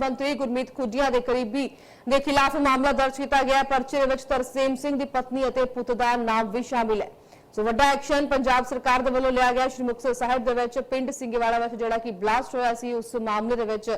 ਮੰਤਰੀ ਗੁਰਮੀਤ ਖੁੱਡੀਆਂ ਦੇ ਕਰੀਬੀ ਦੇ ਖਿਲਾਫ ਮਾਮਲਾ ਦਰਜ ਕੀਤਾ ਗਿਆ। ਪਰਚੇ ਦੇ ਵਿੱਚ ਤਰਸੇਮ ਸਿੰਘ ਦੀ ਪਤਨੀ ਅਤੇ ਪੁੱਤ ਦਾ ਨਾਮ ਵੀ ਸ਼ਾਮਿਲ ਹੈ। ਸੋ ਵੱਡਾ ਐਕਸ਼ਨ ਪੰਜਾਬ ਸਰਕਾਰ ਦੇ ਵੱਲੋਂ ਲਿਆ ਗਿਆ। ਸ਼੍ਰੀ ਮੁਕਤਸਰ ਸਾਹਿਬ ਦੇ ਵਿੱਚ, ਪਿੰਡ ਸਿੰਗੇਵਾਲਾ ਵਿੱਚ ਜਿਹੜਾ ਕਿ ਬਲਾਸਟ ਹੋਇਆ ਸੀ, ਉਸ ਮਾਮਲੇ ਦੇ ਵਿੱਚ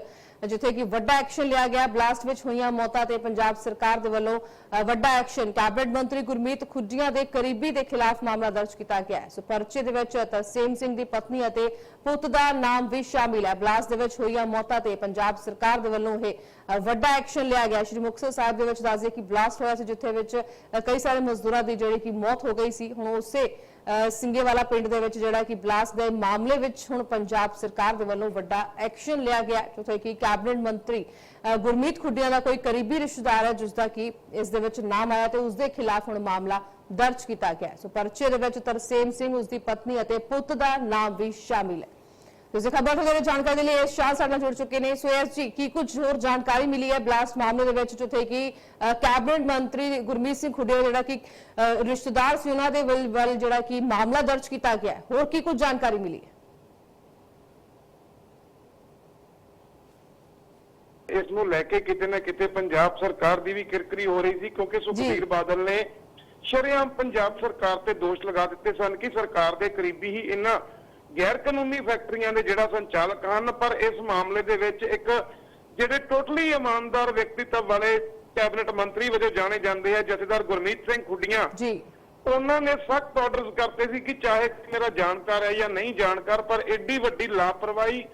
ਜਿੱਥੇ ਕਿ ਵੱਡਾ ਐਕਸ਼ਨ ਲਿਆ ਗਿਆ। ਬਲਾਸਟ ਵਿੱਚ ਹੋਈਆਂ ਮੌਤਾਂ ਤੇ ਪੰਜਾਬ ਸਰਕਾਰ ਦੇ ਵੱਲੋਂ ਵੱਡਾ ਐਕਸ਼ਨ। ਕੈਬਨਿਟ ਮੰਤਰੀ ਗੁਰਮੀਤ ਖੁੱਡੀਆਂ ਦੇ ਕਰੀਬੀ ਦੇ ਖਿਲਾਫ ਮਾਮਲਾ ਦਰਜ ਕੀਤਾ ਗਿਆ ਹੈ। ਸੋ ਪਰਚੇ ਦੇ ਵਿੱਚ ਤਰਸੇਮ ਸਿੰਘ ਦੀ ਪਤਨੀ ਅਤੇ ਪੁੱਤ ਦਾ ਨਾਮ ਵੀ ਸ਼ਾਮਿਲ ਹੈ। ਬਲਾਸਟ ਦੇ ਵਿੱਚ ਹੋਈਆਂ ਮੌਤਾਂ ਤੇ ਪੰਜਾਬ ਸਰਕਾਰ ਦੇ ਵੱਲੋਂ ਇਹ ਵੱਡਾ ਐਕਸ਼ਨ ਲਿਆ ਗਿਆ। ਸ਼੍ਰੀ ਮੁਕਤਸਰ ਸਾਹਿਬ ਦੇ ਵਿੱਚ ਦੱਸਦੇ ਕਿ ਬਲਾਸਟ ਹੋਇਆ ਸੀ, ਜਿੱਥੇ ਵਿੱਚ ਕਈ ਸਾਰੇ ਮਜ਼ਦੂਰਾਂ ਦੀ ਜਿਹੜੀ ਕਿ ਮੌਤ ਹੋ ਗਈ ਸੀ। ਹੁਣ ਉਸੇ ਅ, ਸਿੰਗੇਵਾਲਾ ਪਿੰਡ ਦੇ ਵਿੱਚ ਜਿਹੜਾ ਕਿ ਬਲਾਸਟ ਦੇ ਮਾਮਲੇ ਵਿੱਚ ਹੁਣ ਪੰਜਾਬ ਸਰਕਾਰ ਦੇ ਵੱਲੋਂ ਵੱਡਾ ਐਕਸ਼ਨ ਲਿਆ ਗਿਆ ਜਿੱਥੇ ਕਿ ਕੈਬਨਿਟ ਮੰਤਰੀ ਅ, ਗੁਰਮੀਤ ਖੁੱਡੀਆਂ ਦਾ ਕੋਈ ਕਰੀਬੀ ਰਿਸ਼ਤੇਦਾਰ ਹੈ ਜਿਸ ਦਾ ਕਿ ਇਸ ਦੇ ਵਿੱਚ ਨਾਮ ਆਇਆ ਤੇ ਉਸ ਦੇ ਖਿਲਾਫ ਹੁਣ ਮਾਮਲਾ ਦਰਜ ਕੀਤਾ ਗਿਆ ਸੋ ਪਰਚੇ ਦੇ ਵਿੱਚ ਤਰਸੇਮ ਸਿੰਘ ਉਸ ਦੀ ਪਤਨੀ ਅਤੇ ਪੁੱਤ ਦਾ ਨਾਮ ਵੀ ਸ਼ਾਮਿਲ ਹੈ। ਤੁਸੀਂ ਖਬਰ ਤੋਂ ਜਿਹੜੇ ਜਾਣਕਾਰੀ ਦੇ ਲਈ ਇਸ ਸ਼ਾਹ ਸਾਡੇ ਨਾਲ ਜੁੜ ਚੁੱਕੇ ਨੇ। ਸੋ ਐਸ ਜੀ ਕੀ ਕੁਝ ਹੋਰ ਜਾਣਕਾਰੀ ਮਿਲੀ ਹੈ ਬਲਾਸਟ ਮਾਮਲੇ ਦੇ ਵਿੱਚ ਜਿੱਥੇ ਕਿ ਕੈਬਨਿਟ ਮੰਤਰੀ ਗੁਰਮੀਤ ਸਿੰਘ ਖੁੱਡੀਆ ਜਿਹੜਾ ਕਿ ਰਿਸ਼ਤੇਦਾਰ ਸੀ ਉਹਨਾਂ ਦੇ ਵੱਲ ਵੱਲ ਜਿਹੜਾ ਕਿ ਮਾਮਲਾ ਦਰਜ ਕੀਤਾ ਗਿਆ ਹੈ। ਹੋਰ ਕੀ ਕੁਝ ਜਾਣਕਾਰੀ ਮਿਲੀ ਹੈ? ਇਸ ਨੂੰ ਲੈ ਕੇ ਕਿਤੇ ਨਾ ਕਿਤੇ ਪੰਜਾਬ ਸਰਕਾਰ ਦੀ ਵੀ ਕਿਰਕਰੀ ਹੋ ਰਹੀ ਸੀ ਕਿਉਂਕਿ ਸੁਖਬੀਰ ਬਾਦਲ ਨੇ ਸ਼ਰੇਆਮ ਪੰਜਾਬ ਸਰਕਾਰ ਤੇ ਦੋਸ਼ ਲਗਾ ਦਿੱਤੇ ਸਨ ਕਿ ਸਰਕਾਰ ਦੇ ਕਰੀਬੀ ਹੀ ਇਹਨਾਂ ਗੈਰ ਕਾਨੂੰਨੀ ਫੈਕਟਰੀਆਂ ਦੇ ਜਿਹੜਾ ਸੰਚਾਲਕ ਹਨ ਪਰ ਇਸ ਮਾਮਲੇ ਦੇ ਵਿੱਚ ਇੱਕ ਜਿਹੜੇ ਟੋਟਲੀ ਇਮਾਨਦਾਰ ਵਿਅਕਤੀਤਵ ਵਾਲੇ ਕੈਬਨਿਟ ਮੰਤਰੀ ਵਜੋਂ ਜਾਣੇ ਜਾਂਦੇ ਆ ਜਥੇਦਾਰ ਗੁਰਮੀਤ ਸਿੰਘ ਖੁੱਡੀਆਂ। ਜੀ। ਉਹਨਾਂ ਨੇ ਸਖਤ ਆਰਡਰਸ ਕਰਤੇ ਸੀ ਕਿ ਚਾਹੇ ਮੇਰਾ ਜਾਣਕਾਰ ਹੈ ਜਾਂ ਨਹੀਂ ਜਾਣਕਾਰ ਪਰ ਐਡੀ ਵੱਡੀ ਲਾਪਰਵਾਹੀ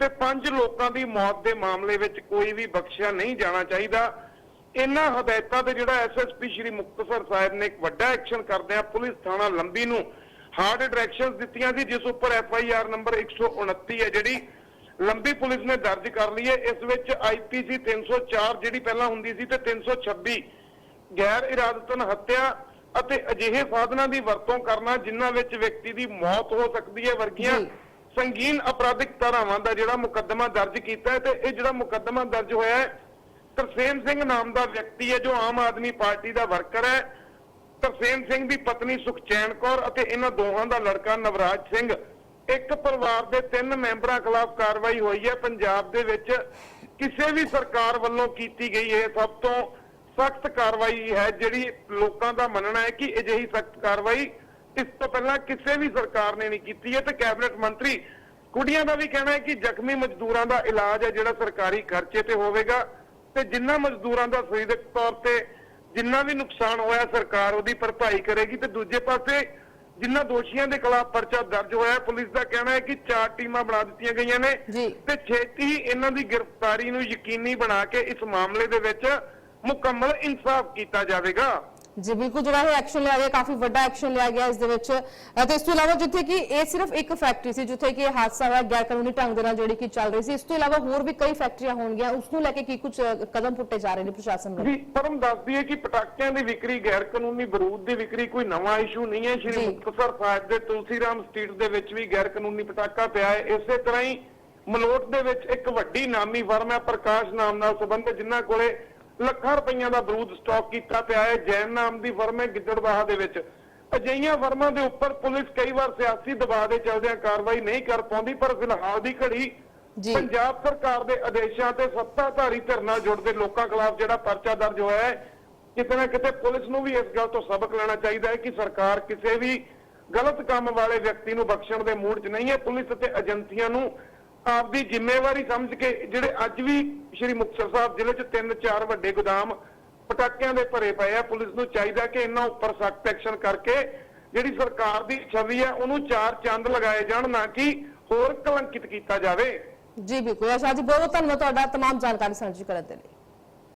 ਤੇ ਪੰਜ ਲੋਕਾਂ ਦੀ ਮੌਤ ਦੇ ਮਾਮਲੇ ਵਿੱਚ ਕੋਈ ਵੀ ਬਖਸ਼ਿਆ ਨਹੀਂ ਜਾਣਾ ਚਾਹੀਦਾ। ਇਹਨਾਂ ਹਦਾਇਤਾਂ ਤੇ ਜਿਹੜਾ ਐਸਐਸਪੀ ਸ਼੍ਰੀ ਮੁਕਤਸਰ ਸਾਹਿਬ ਨੇ ਇੱਕ ਵੱਡਾ ਐਕਸ਼ਨ ਕਰਦਿਆਂ ਪੁਲਿਸ ਥਾਣਾ ਲੰਬੀ ਨੂੰ ਹਾਰਡ ਡਾਇਰੈਕਸ਼ਨਸ ਦਿੱਤੀਆਂ ਸੀ ਜਿਸ ਉੱਪਰ ਐਫਆਈਆਰ ਨੰਬਰ 129 ਹੈ ਜਿਹੜੀ ਲੰਬੀ ਪੁਲਿਸ ਨੇ ਦਰਜ ਕਰ ਲਈ ਹੈ ਇਸ ਵਿੱਚ ਆਈਪੀਸੀ 304 ਜਿਹੜੀ ਪਹਿਲਾਂ ਹੁੰਦੀ ਸੀ ਤੇ 326 ਗੈਰ ਇਰਾਦਤਨ ਹੱਤਿਆ ਅਤੇ ਅਜਿਹੇ ਸਾਧਨਾਂ ਦੀ ਵਰਤੋਂ ਕਰਨਾ ਜਿਨ੍ਹਾਂ ਵਿੱਚ ਵਿਅਕਤੀ ਦੀ ਮੌਤ ਹੋ ਸਕਦੀ ਹੈ ਵਰਗੀਆਂ। ਸੰਗੀਨ ਅਪਰਾਧਿਕ ਧਾਰਾਵਾਂ ਦਾ ਜਿਹੜਾ ਮੁਕੱਦਮਾ ਦਰਜ ਕੀਤਾ ਹੈ ਤੇ ਇਹ ਜਿਹੜਾ ਮੁਕੱਦਮਾ ਦਰਜ ਹੋਇਆ ਹੈ ਤਰਸੇਮ ਸਿੰਘ ਨਾਮ ਦਾ ਵਿਅਕਤੀ ਹੈ ਜੋ ਆਮ ਆਦਮੀ ਪਾਰਟੀ ਦਾ ਵਰਕਰ ਹੈ ਤਰਸੇਮ ਸਿੰਘ ਦੀ ਪਤਨੀ ਸੁਖਚੈਨ ਕੌਰ ਅਤੇ ਇਹਨਾਂ ਦੋਹਾਂ ਦਾ ਲੜਕਾ ਨਵਰਾਜ ਸਿੰਘ। ਇੱਕ ਪਰਿਵਾਰ ਦੇ ਤਿੰਨ ਮੈਂਬਰਾਂ ਖਿਲਾਫ ਕਾਰਵਾਈ ਹੋਈ ਹੈ। ਪੰਜਾਬ ਦੇ ਵਿੱਚ ਕਿਸੇ ਵੀ ਸਰਕਾਰ ਵੱਲੋਂ ਕੀਤੀ ਗਈ ਇਹ ਸਭ ਤੋਂ ਸਖਤ ਕਾਰਵਾਈ ਹੈ, ਜਿਹੜੀ ਲੋਕਾਂ ਦਾ ਮੰਨਣਾ ਹੈ ਕਿ ਅਜਿਹੀ ਸਖਤ ਕਾਰਵਾਈ ਇਸ ਤੋਂ ਪਹਿਲਾਂ ਕਿਸੇ ਵੀ ਸਰਕਾਰ ਨੇ ਨਹੀਂ ਕੀਤੀ ਹੈ। ਤੇ ਕੈਬਨਿਟ ਮੰਤਰੀ ਕੁੜੀਆਂ ਦਾ ਵੀ ਕਹਿਣਾ ਹੈ ਕਿ ਜ਼ਖਮੀ ਮਜ਼ਦੂਰਾਂ ਦਾ ਇਲਾਜ ਹੈ, ਜਿਹੜਾ ਸਰਕਾਰੀ ਖਰਚੇ ਤੇ ਹੋਵੇਗਾ। ਤੇ ਜਿਨ੍ਹਾਂ ਮਜ਼ਦੂਰਾਂ ਦਾ ਸਰੀਰਕ ਤੌਰ ਤੇ ਜਿੰਨਾ ਵੀ ਨੁਕਸਾਨ ਹੋਇਆ ਸਰਕਾਰ ਉਹਦੀ ਭਰਪਾਈ ਕਰੇਗੀ ਤੇ ਦੂਜੇ ਪਾਸੇ ਜਿਨ੍ਹਾਂ ਦੋਸ਼ੀਆਂ ਦੇ ਖਿਲਾਫ ਪਰਚਾ ਦਰਜ ਹੋਇਆ ਪੁਲਿਸ ਦਾ ਕਹਿਣਾ ਹੈ ਕਿ ਚਾਰ ਟੀਮਾਂ ਬਣਾ ਦਿੱਤੀਆਂ ਗਈਆਂ ਨੇ। ਤੇ ਛੇਤੀ ਹੀ ਇਹਨਾਂ ਦੀ ਗ੍ਰਿਫਤਾਰੀ ਨੂੰ ਯਕੀਨੀ ਬਣਾ ਕੇ ਇਸ ਮਾਮਲੇ ਦੇ ਵਿੱਚ ਮੁਕੰਮਲ ਇਨਸਾਫ ਕੀਤਾ ਜਾਵੇਗਾ ਜੀ ਬਿਲਕੁਲ ਜਿਹੜਾ ਇਹ ਐਕਸ਼ਨ ਲਿਆ ਗਿਆ ਕਾਫੀ ਵੱਡਾ ਐਕਸ਼ਨ ਲਿਆ ਗਿਆ ਇਸ ਦੇ ਵਿੱਚ। ਅਤੇ ਇਸ ਤੋਂ ਇਲਾਵਾ ਜਿੱਥੇ ਕਿ ਇਹ ਸਿਰਫ ਇੱਕ ਫੈਕਟਰੀ ਸੀ ਜਿੱਥੇ ਕਿ ਇਹ ਹਾਦਸਾ ਹੋਇਆ ਗੈਰ ਕਾਨੂੰਨੀ ਢੰਗ ਦੇ ਨਾਲ ਜਿਹੜੀ ਕਿ ਚੱਲ ਰਹੀ ਸੀ। ਇਸ ਤੋਂ ਇਲਾਵਾ ਹੋਰ ਵੀ ਕਈ ਫੈਕਟਰੀਆਂ ਹੋਣਗੀਆਂ ਉਸ ਨੂੰ ਲੈ ਕੇ ਕੀ ਕੁਝ ਕਦਮ ਪੁੱਟੇ ਜਾ ਰਹੇ ਨੇ ਪ੍ਰਸ਼ਾਸਨ ਵੱਲੋਂ? ਜੀ ਪਰਮ ਦੱਸਦੀ ਹੈ ਕਿ ਪਟਾਕਿਆਂ ਦੀ ਵਿਕਰੀ ਗੈਰ ਕਾਨੂੰਨੀ ਬਰੂਦ ਦੀ ਵਿਕਰੀ ਕੋਈ ਨਵਾਂ ਇਸ਼ੂ ਨਹੀਂ ਹੈ। ਸ਼੍ਰੀ। ਮੁਕਤਸਰ ਸਾਹਿਬ ਦੇ ਤੁਲਸੀ ਰਾਮ ਸਟਰੀਟ ਦੇ ਵਿੱਚ ਵੀ ਗੈਰ ਕਾਨੂੰਨੀ ਪਟਾਕਾ ਪਿਆ ਹੈ। ਇਸੇ ਤਰ੍ਹਾਂ ਹੀ ਮਲੋਟ ਦੇ ਵਿੱਚ ਇੱਕ ਵੱਡੀ ਨਾਮੀ ਫਰਮ ਹੈ ਪ੍ਰਕਾਸ਼ ਨਾਮ ਨਾਲ ਸੰਬੰਧਿਤ ਜਿਨ੍ਹਾਂ ਕੋਲੇ ਲੱਖਾਂ ਰੁਪਈਆਂ ਦਾ ਬਰੂਦ ਸਟਾਕ ਕੀਤਾ ਪਿਆ ਹੈ ਜੈਨ ਨਾਮ ਦੀ ਫਰਮ ਹੈ ਗਿੱਦੜਬਾਹਾ ਦੇ ਵਿੱਚ ਅਜਿਹੀਆਂ ਫਰਮਾਂ ਦੇ ਉੱਪਰ ਪੁਲਿਸ ਕਈ ਵਾਰ ਸਿਆਸੀ ਦਬਾਅ ਦੇ ਚਲਦਿਆਂ ਕਾਰਵਾਈ ਨਹੀਂ ਕਰ ਪਾਉਂਦੀ ਪਰ ਫਿਲਹਾਲ ਦੀ ਘੜੀ। ਪੰਜਾਬ ਸਰਕਾਰ ਦੇ ਆਦੇਸ਼ਾਂ ਤੇ ਸੱਤਾਧਾਰੀ ਧਿਰ ਨਾਲ ਜੁੜਦੇ ਲੋਕਾਂ ਖਿਲਾਫ ਜਿਹੜਾ ਪਰਚਾ ਦਰਜ ਹੋਇਆ ਹੈ ਕਿਤੇ ਨਾ ਕਿਤੇ ਪੁਲਿਸ ਨੂੰ ਵੀ ਇਸ ਗੱਲ ਤੋਂ ਸਬਕ ਲੈਣਾ ਚਾਹੀਦਾ ਹੈ ਕਿ ਸਰਕਾਰ ਕਿਸੇ ਵੀ ਗਲਤ ਕੰਮ ਵਾਲੇ ਵਿਅਕਤੀ ਨੂੰ ਬਖਸ਼ਣ ਦੇ ਮੂਡ 'ਚ ਨਹੀਂ ਹੈ ਪੁਲਿਸ ਅਤੇ ਏਜੰਸੀਆਂ ਨੂੰ ਆਪਦੀ ਜ਼ਿੰਮੇਵਾਰੀ ਸਮਝ ਕੇ ਜਿਹੜੇ ਅੱਜ ਵੀ ਸ਼੍ਰੀ ਮੁਕਤਸਰ ਸਾਹਿਬ ਜ਼ਿਲ੍ਹੇ 'ਚ ਤਿੰਨ ਚਾਰ ਵੱਡੇ ਗੋਦਾਮ ਪਟਾਕਿਆਂ ਦੇ ਭਰੇ ਪਏ ਆ ਪੁਲਿਸ ਨੂੰ ਚਾਹੀਦਾ ਕਿ ਇਹਨਾਂ ਉੱਪਰ ਸਖਤ ਐਕਸ਼ਨ ਕਰਕੇ ਜਿਹੜੀ ਸਰਕਾਰ ਦੀ ਛਵੀ ਹੈ ਉਹਨੂੰ ਚਾਰ ਚੰਦ ਲਗਾਏ ਜਾਣ ਨਾ ਕਿ ਹੋਰ ਕਲੰਕਿਤ ਕੀਤਾ ਜਾਵੇ ਜੀ ਬਿਲਕੁਲ ਆਸ਼ਾ ਜੀ ਬਹੁਤ ਬਹੁਤ ਧੰਨਵਾਦ ਤੁਹਾਡਾ तमाम ਜਾਣਕਾਰੀ ਸਾਂਝੀ ਕਰਨ ਦੇ ਲਈ